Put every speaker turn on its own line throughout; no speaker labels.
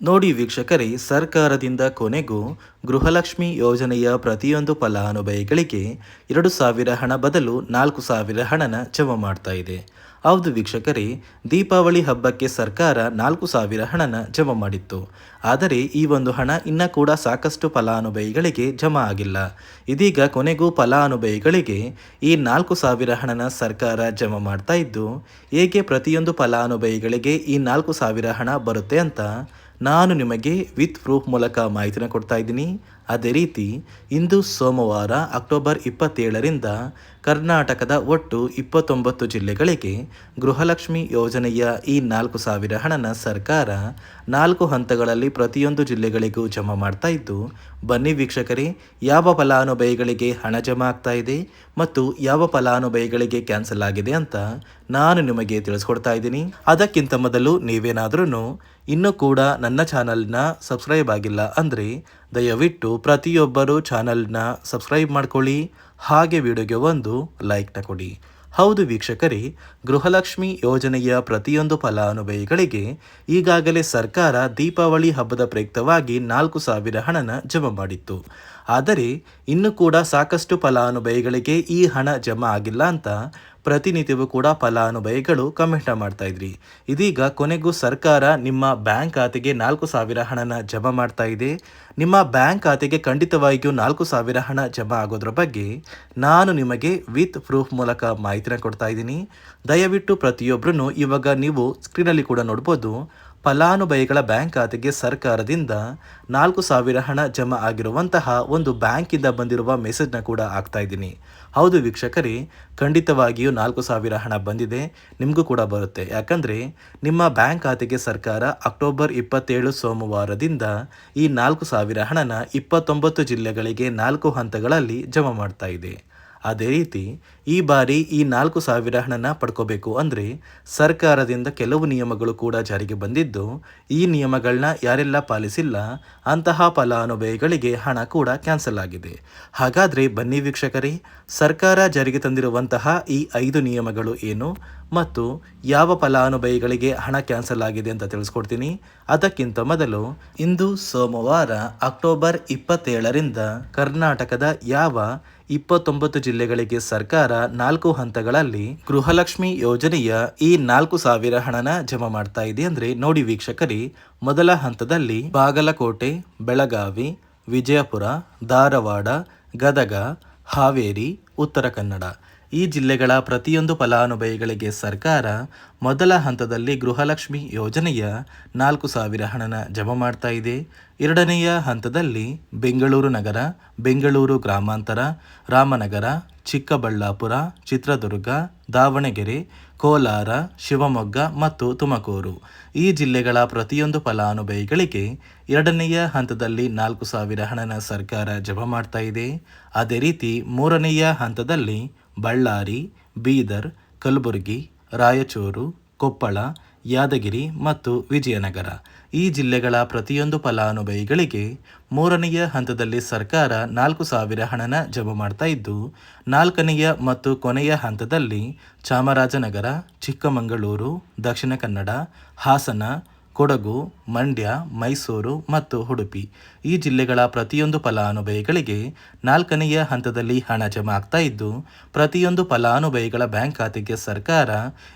ನೋಡಿ ವೀಕ್ಷಕರೇ, ಸರ್ಕಾರದಿಂದ ಕೊನೆಗೂ ಗೃಹಲಕ್ಷ್ಮಿ ಯೋಜನೆಯ ಪ್ರತಿಯೊಂದು ಫಲಾನುಭವಿಗಳಿಗೆ ಎರಡು ಸಾವಿರ ಹಣ ಬದಲು ನಾಲ್ಕು ಸಾವಿರ ಹಣನ ಜಮಾ ಮಾಡ್ತಾ ಇದೆ. ಹೌದು ವೀಕ್ಷಕರೇ, ದೀಪಾವಳಿ ಹಬ್ಬಕ್ಕೆ ಸರ್ಕಾರ ನಾಲ್ಕು ಸಾವಿರ ಹಣನ ಜಮಾ ಮಾಡಿತ್ತು. ಆದರೆ ಈ ಒಂದು ಹಣ ಇನ್ನ ಕೂಡ ಸಾಕಷ್ಟು ಫಲಾನುಭವಿಗಳಿಗೆ ಜಮಾ ಆಗಿಲ್ಲ. ಇದೀಗ ಕೊನೆಗೂ ಫಲಾನುಭವಿಗಳಿಗೆ ಈ ನಾಲ್ಕು ಸಾವಿರ ಹಣನ ಸರ್ಕಾರ ಜಮಾ ಮಾಡ್ತಾ ಇದ್ದು, ಹೇಗೆ ಪ್ರತಿಯೊಂದು ಫಲಾನುಭವಿಗಳಿಗೆ ಈ ನಾಲ್ಕು ಸಾವಿರ ಹಣ ಬರುತ್ತೆ ಅಂತ ನಾನು ನಿಮಗೆ ವಿತ್ ಪ್ರೂಫ್ ಮೂಲಕ ಮಾಹಿತಿನ ಕೊಡ್ತಾ ಇದ್ದೀನಿ. ಅದೇ ರೀತಿ, ಇಂದು ಸೋಮವಾರ, ಅಕ್ಟೋಬರ್ ಇಪ್ಪತ್ತೇಳರಿಂದ ಕರ್ನಾಟಕದ ಒಟ್ಟು ಇಪ್ಪತ್ತೊಂಬತ್ತು ಜಿಲ್ಲೆಗಳಿಗೆ ಗೃಹಲಕ್ಷ್ಮಿ ಯೋಜನೆಯ ಈ ನಾಲ್ಕು ಸಾವಿರ ಹಣನ ಸರ್ಕಾರ ನಾಲ್ಕು ಹಂತಗಳಲ್ಲಿ ಪ್ರತಿಯೊಂದು ಜಿಲ್ಲೆಗಳಿಗೂ ಜಮಾ ಮಾಡ್ತಾ ಇದ್ದು, ಬನ್ನಿ ವೀಕ್ಷಕರೇ, ಯಾವ ಫಲಾನುಭವಿಗಳಿಗೆ ಹಣ ಜಮಾ ಆಗ್ತಾ ಇದೆ ಮತ್ತು ಯಾವ ಫಲಾನುಭವಿಗಳಿಗೆ ಕ್ಯಾನ್ಸಲ್ ಆಗಿದೆ ಅಂತ ನಾನು ನಿಮಗೆ ತಿಳಿಸ್ಕೊಡ್ತಾ ಇದ್ದೀನಿ. ಅದಕ್ಕಿಂತ ಮೊದಲು ನೀವೇನಾದ್ರೂ ಇನ್ನೂ ಕೂಡ ನನ್ನ ಚಾನಲ್ನ ಸಬ್ಸ್ಕ್ರೈಬ್ ಆಗಿಲ್ಲ ಅಂದರೆ ದಯವಿಟ್ಟು ಪ್ರತಿಯೊಬ್ಬರು ಚಾನಲ್ನ ಸಬ್ಸ್ಕ್ರೈಬ್ ಮಾಡ್ಕೊಳ್ಳಿ. ಹಾಗೆ ವಿಡಿಯೋಗೆ ಒಂದು ಲೈಕ್ನ ಕೊಡಿ. ಹೌದು ವೀಕ್ಷಕರೇ, ಗೃಹಲಕ್ಷ್ಮಿ ಯೋಜನೆಯ ಪ್ರತಿಯೊಂದು ಫಲಾನುಭವಿಗಳಿಗೆ ಈಗಾಗಲೇ ಸರ್ಕಾರ ದೀಪಾವಳಿ ಹಬ್ಬದ ಪ್ರಯುಕ್ತವಾಗಿ ನಾಲ್ಕು ಸಾವಿರ ಹಣನ ಜಮಾ ಮಾಡಿತ್ತು. ಆದರೆ, ಇನ್ನು ಕೂಡ ಸಾಕಷ್ಟು ಫಲಾನುಭವಿಗಳಿಗೆ ಈ ಹಣ ಜಮಾ ಆಗಿಲ್ಲ ಅಂತ ಪ್ರತಿನಿತ್ಯವೂ ಕೂಡ ಫಲಾನುಭವಿಗಳು ಕಮೆಂಟ್ ಮಾಡ್ತಾ ಇದ್ರಿ. ಇದೀಗ ಕೊನೆಗೂ ಸರ್ಕಾರ ನಿಮ್ಮ ಬ್ಯಾಂಕ್ ಖಾತೆಗೆ ನಾಲ್ಕು ಸಾವಿರ ಹಣನ ಜಮಾ ಮಾಡ್ತಾ ಇದೆ. ನಿಮ್ಮ ಬ್ಯಾಂಕ್ ಖಾತೆಗೆ ಖಂಡಿತವಾಗಿಯೂ ನಾಲ್ಕು ಸಾವಿರ ಹಣ ಜಮಾ ಆಗೋದ್ರ ಬಗ್ಗೆ ನಾನು ನಿಮಗೆ ವಿತ್ ಪ್ರೂಫ್ ಮೂಲಕ ಮಾಹಿತಿನ ಕೊಡ್ತಾ ಇದ್ದೀನಿ. ದಯವಿಟ್ಟು ಪ್ರತಿಯೊಬ್ಬರೂ ಇವಾಗ ನೀವು ಸ್ಕ್ರೀನಲ್ಲಿ ಕೂಡ ನೋಡ್ಬೋದು. ಫಲಾನುಭವಿಗಳ ಬ್ಯಾಂಕ್ ಖಾತೆಗೆ ಸರ್ಕಾರದಿಂದ ನಾಲ್ಕು ಸಾವಿರ ಹಣ ಜಮಾ ಆಗಿರುವಂತಹ ಒಂದು ಬ್ಯಾಂಕಿಂದ ಬಂದಿರುವ ಮೆಸೇಜ್ನ ಕೂಡ ಆಗ್ತಾ ಇದ್ದೀನಿ. ಹೌದು ವೀಕ್ಷಕರೇ, ಖಂಡಿತವಾಗಿಯೂ ನಾಲ್ಕು ಸಾವಿರ ಹಣ ಬಂದಿದೆ, ನಿಮಗೂ ಕೂಡ ಬರುತ್ತೆ. ಯಾಕಂದರೆ ನಿಮ್ಮ ಬ್ಯಾಂಕ್ ಖಾತೆಗೆ ಸರ್ಕಾರ ಅಕ್ಟೋಬರ್ ಇಪ್ಪತ್ತೇಳು ಸೋಮವಾರದಿಂದ ಈ ನಾಲ್ಕು ಸಾವಿರ ಹಣನ ಇಪ್ಪತ್ತೊಂಬತ್ತು ಜಿಲ್ಲೆಗಳಿಗೆ ನಾಲ್ಕು ಹಂತಗಳಲ್ಲಿ ಜಮಾ ಮಾಡ್ತಾ ಇದೆ. ಅದೇ ರೀತಿ ಈ ಬಾರಿ ಈ ನಾಲ್ಕು ಸಾವಿರ ಹಣನ ಪಡ್ಕೋಬೇಕು ಅಂದರೆ ಸರ್ಕಾರದಿಂದ ಕೆಲವು ನಿಯಮಗಳು ಕೂಡ ಜಾರಿಗೆ ಬಂದಿದ್ದು, ಈ ನಿಯಮಗಳನ್ನ ಯಾರೆಲ್ಲ ಪಾಲಿಸಿಲ್ಲ ಅಂತಹ ಫಲಾನುಭವಿಗಳಿಗೆ ಹಣ ಕೂಡ ಕ್ಯಾನ್ಸಲ್ ಆಗಿದೆ. ಹಾಗಾದರೆ ಬನ್ನಿ ವೀಕ್ಷಕರೇ, ಸರ್ಕಾರ ಜಾರಿಗೆ ತಂದಿರುವಂತಹ ಈ ಐದು ನಿಯಮಗಳು ಏನು ಮತ್ತು ಯಾವ ಫಲಾನುಭವಿಗಳಿಗೆ ಹಣ ಕ್ಯಾನ್ಸಲ್ ಆಗಿದೆ ಅಂತ ತಿಳಿಸ್ಕೊಡ್ತೀನಿ. ಅದಕ್ಕಿಂತ ಮೊದಲು ಇಂದು ಸೋಮವಾರ ಅಕ್ಟೋಬರ್ ಇಪ್ಪತ್ತೇಳರಿಂದ ಕರ್ನಾಟಕದ ಯಾವ ಇಪ್ಪತ್ತೊಂಬತ್ತು ಜಿಲ್ಲೆಗಳಿಗೆ ಸರ್ಕಾರ ನಾಲ್ಕು ಹಂತಗಳಲ್ಲಿ ಗೃಹಲಕ್ಷ್ಮಿ ಯೋಜನೆಯ ಈ ನಾಲ್ಕು ಸಾವಿರ ಹಣನ ಜಮಾ ಮಾಡ್ತಾ ಇದೆ ಅಂದ್ರೆ ನೋಡಿ ವೀಕ್ಷಕರಿ, ಮೊದಲ ಹಂತದಲ್ಲಿ ಬಾಗಲಕೋಟೆ, ಬೆಳಗಾವಿ, ವಿಜಯಪುರ, ಧಾರವಾಡ, ಗದಗ, ಹಾವೇರಿ, ಉತ್ತರ ಕನ್ನಡ. ಈ ಜಿಲ್ಲೆಗಳ ಪ್ರತಿಯೊಂದು ಫಲಾನುಭವಿಗಳಿಗೆ ಸರ್ಕಾರ ಮೊದಲ ಹಂತದಲ್ಲಿ ಗೃಹಲಕ್ಷ್ಮಿ ಯೋಜನೆಯ ನಾಲ್ಕು ಸಾವಿರ ಹಣನ ಜಮ ಮಾಡ್ತಾ ಇದೆ. ಎರಡನೆಯ ಹಂತದಲ್ಲಿ ಬೆಂಗಳೂರು ನಗರ, ಬೆಂಗಳೂರು ಗ್ರಾಮಾಂತರ, ರಾಮನಗರ, ಚಿಕ್ಕಬಳ್ಳಾಪುರ, ಚಿತ್ರದುರ್ಗ, ದಾವಣಗೆರೆ, ಕೋಲಾರ, ಶಿವಮೊಗ್ಗ ಮತ್ತು ತುಮಕೂರು. ಈ ಜಿಲ್ಲೆಗಳ ಪ್ರತಿಯೊಂದು ಫಲಾನುಭವಿಗಳಿಗೆ ಎರಡನೆಯ ಹಂತದಲ್ಲಿ ನಾಲ್ಕು ಸಾವಿರ ಹಣನ ಸರ್ಕಾರ ಜಮ ಮಾಡ್ತಾ ಇದೆ. ಅದೇ ರೀತಿ ಮೂರನೆಯ ಹಂತದಲ್ಲಿ ಬಳ್ಳಾರಿ, ಬೀದರ್, ಕಲಬುರಗಿ, ರಾಯಚೂರು, ಕೊಪ್ಪಳ, ಯಾದಗಿರಿ ಮತ್ತು ವಿಜಯನಗರ. ಈ ಜಿಲ್ಲೆಗಳ ಪ್ರತಿಯೊಂದು ಫಲಾನುಭವಿಗಳಿಗೆ ಮೂರನೆಯ ಹಂತದಲ್ಲಿ ಸರ್ಕಾರ ನಾಲ್ಕು ಸಾವಿರ ಹಣನ ಜಮಾ ಮಾಡ್ತಾ ಇದ್ದು, ನಾಲ್ಕನೆಯ ಮತ್ತು ಕೊನೆಯ ಹಂತದಲ್ಲಿ ಚಾಮರಾಜನಗರ, ಚಿಕ್ಕಮಗಳೂರು, ದಕ್ಷಿಣ ಕನ್ನಡ, ಹಾಸನ ಕೊಡಗು, ಮಂಡ್ಯ, ಮೈಸೂರು ಮತ್ತು ಉಡುಪಿ. ಈ ಜಿಲ್ಲೆಗಳ ಪ್ರತಿಯೊಂದು ಫಲಾನುಭವಿಗಳಿಗೆ ನಾಲ್ಕನೆಯ ಹಂತದಲ್ಲಿ ಹಣ ಜಮಾ ಆಗ್ತಾ ಇದ್ದು, ಪ್ರತಿಯೊಂದು ಫಲಾನುಭವಿಗಳ ಬ್ಯಾಂಕ್ ಖಾತೆಗೆ ಸರ್ಕಾರ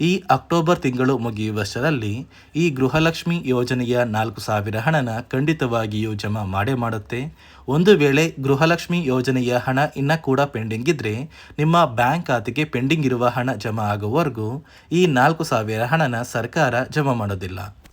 ಈ ಅಕ್ಟೋಬರ್ ತಿಂಗಳು ಮುಗಿಯುವಷ್ಟರಲ್ಲಿ ಈ ಗೃಹಲಕ್ಷ್ಮಿ ಯೋಜನೆಯ ನಾಲ್ಕು ಸಾವಿರ ಹಣನ ಖಂಡಿತವಾಗಿಯೂ ಜಮಾ ಮಾಡೇ ಮಾಡುತ್ತೆ. ಒಂದು ವೇಳೆ ಗೃಹಲಕ್ಷ್ಮಿ ಯೋಜನೆಯ ಹಣ ಇನ್ನ ಕೂಡ ಪೆಂಡಿಂಗ್ ಇದ್ರೆ, ನಿಮ್ಮ ಬ್ಯಾಂಕ್ ಖಾತೆಗೆ ಪೆಂಡಿಂಗ್ ಇರುವ ಹಣ ಜಮಾ ಆಗುವವರೆಗೂ ಈ ನಾಲ್ಕು ಸಾವಿರ ಹಣನ ಸರ್ಕಾರ ಜಮಾ ಮಾಡೋದಿಲ್ಲ.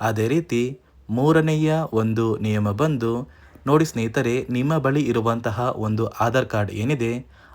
ಅದೇ ರೀತಿ ಮೂರನೆಯ ಒಂದು ನಿಯಮ ಬಂದು, ನೋಡಿ ಸ್ನೇಹಿತರೆ, ನಿಮ್ಮ ಬಳಿ ಇರುವಂತಹ ಒಂದು ಆಧಾರ್ ಕಾರ್ಡ್ ಏನಿದೆ?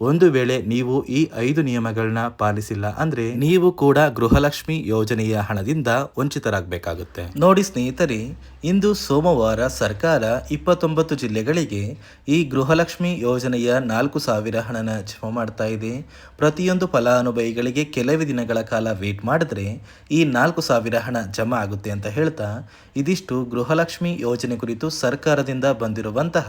ಒಂದು ವೇಳೆ ನೀವು ಈ ಐದು ನಿಯಮಗಳನ್ನ ಪಾಲಿಸಿಲ್ಲ ಅಂದ್ರೆ ನೀವು ಕೂಡ ಗೃಹಲಕ್ಷ್ಮಿ ಯೋಜನೆಯ ಹಣದಿಂದ ವಂಚಿತರಾಗಬೇಕಾಗುತ್ತೆ. ನೋಡಿ ಸ್ನೇಹಿತರೆ, ಇಂದು ಸೋಮವಾರ ಸರ್ಕಾರ ಇಪ್ಪತ್ತೊಂಬತ್ತು ಜಿಲ್ಲೆಗಳಿಗೆ ಈ ಗೃಹಲಕ್ಷ್ಮಿ ಯೋಜನೆಯ ನಾಲ್ಕು ಸಾವಿರ ಹಣನ ಜಮಾ ಮಾಡ್ತಾ ಇದೆ. ಪ್ರತಿಯೊಂದು ಫಲಾನುಭವಿಗಳಿಗೆ ಕೆಲವೇ ದಿನಗಳ ಕಾಲ ವೇಟ್ ಮಾಡಿದ್ರೆ ಈ ನಾಲ್ಕು ಸಾವಿರ ಹಣ ಜಮಾ ಆಗುತ್ತೆ ಅಂತ ಹೇಳ್ತಾ, ಇದಿಷ್ಟು ಗೃಹಲಕ್ಷ್ಮಿ ಯೋಜನೆ ಕುರಿತು ಸರ್ಕಾರದಿಂದ ಬಂದಿರುವಂತಹ